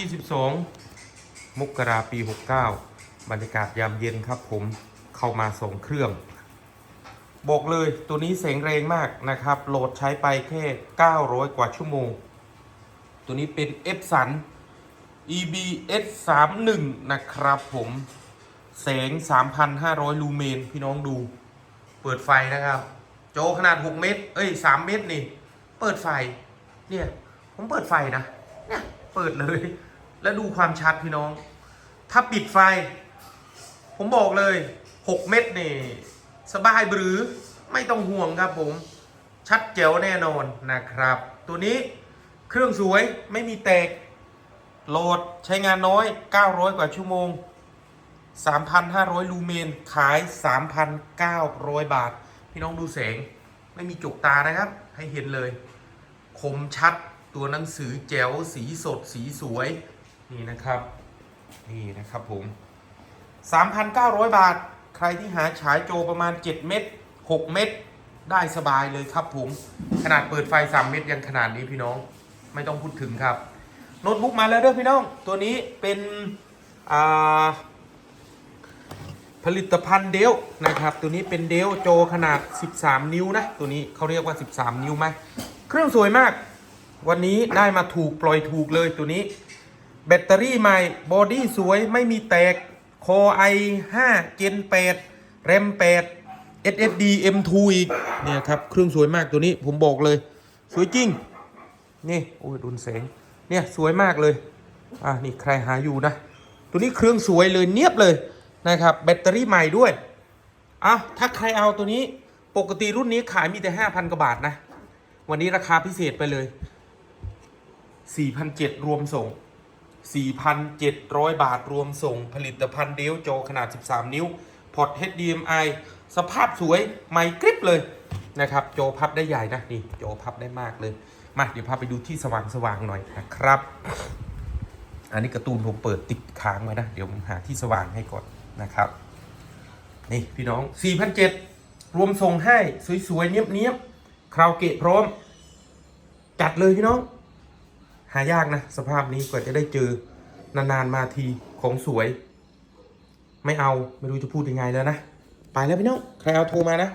22 มกราปี 69 บรรยากาศยามเย็นครับผมเข้ามาส่งเครื่อง บอกเลยตัวนี้เสียงแรงมากนะครับ โหลดใช้ไปแค่ 900 กว่าชั่วโมง ตัวนี้เป็น F สัน EBS 31นะครับผมแสง 3,500 ลูเมน พี่น้องดู เปิดไฟนะครับ โจขนาด 6 เมตร เอ้ย 3 เมตรนี่ เปิดไฟ เนี่ย ผมเปิดไฟนะ เนี่ย เปิดเลย แล้วดูความชัดพี่น้อง ถ้าปิดไฟ ผมบอกเลย 6 เมตรนี่ สบายบรือไม่ต้องห่วงครับผม ชัดเจ๋วแน่นอนนะครับ ตัวนี้เครื่องสวยไม่มีแตก โหลดใช้งานน้อย 900 กว่าชั่วโมง 3,500 ลูเมน ขาย 3,900 บาท พี่น้องดูแสง ไม่มีจุกตานะครับ ให้เห็นเลย คมชัดตัวหนังสือแจ๋วสีสดสีสวย นี่นะครับ นี่นะครับผม 3,900 บาท ใครที่หาฉายโจประมาณ 7 เม็ด6 เม็ดได้สบายเลยครับผม ขนาดเปิดไฟ 3 เม็ดยังขนาดนี้พี่น้อง ไม่ต้องพูดถึงครับ โน้ตบุ๊กมาแล้วเด้อพี่น้อง ตัวนี้เป็นผลิตภัณฑ์เดลนะครับ ตัวนี้เป็นเดลโจขนาด 13 นิ้วนะ ตัวนี้เขาเรียกว่า 13 นิ้วไหม เครื่องสวยมาก วันนี้ได้มาถูกปล่อยถูกเลยตัวนี้ แบตเตอรี่ใหม่บอดี้สวยไม่มีแตกคอ i5 Gen 8 RAM 8 SSD M2 อีกเนี่ยครับ เครื่องสวยมากตัวนี้ผมบอกเลย สวยจริง นี่โอ้ยดุนแสงเนี่ยสวยมากเลยอะนี่ใครหาอยู่นะ ตัวนี้เครื่องสวยเลยเนียบเลยนะครับ แบตเตอรี่ใหม่ด้วยอะถ้าใครเอาตัวนี้ปกติรุ่นนี้ขายมีแต่ 5,000กว่าบาทนะ วันนี้ราคาพิเศษไปเลย 4,700รวมส่ง 4,700 บาทรวมส่งผลิตภัณฑ์เดลโจขนาด 13 นิ้ว พอร์ต HDMI สภาพสวยใหม่กริบเลยนะครับ โจพับได้ใหญ่นะนี่โจพับได้มากเลย มาเดี๋ยวพาไปดูที่สว่างๆหน่อยนะครับ อันนี้การ์ตูนผมเปิดติดค้างไว้นะ เดี๋ยวผมหาที่สว่างให้ก่อนนะครับ นี่พี่น้อง 4,700 รวมส่งให้สวยๆเนียบๆคราวเกะพร้อม จัดเลยพี่น้อง หายากนะ สภาพนี้กว่าจะได้เจอนานๆมาทีของสวย ไม่เอาไม่รู้จะพูดยังไงแล้วนะ ไปแล้วพี่น้อง ใครเอาโทรมานะ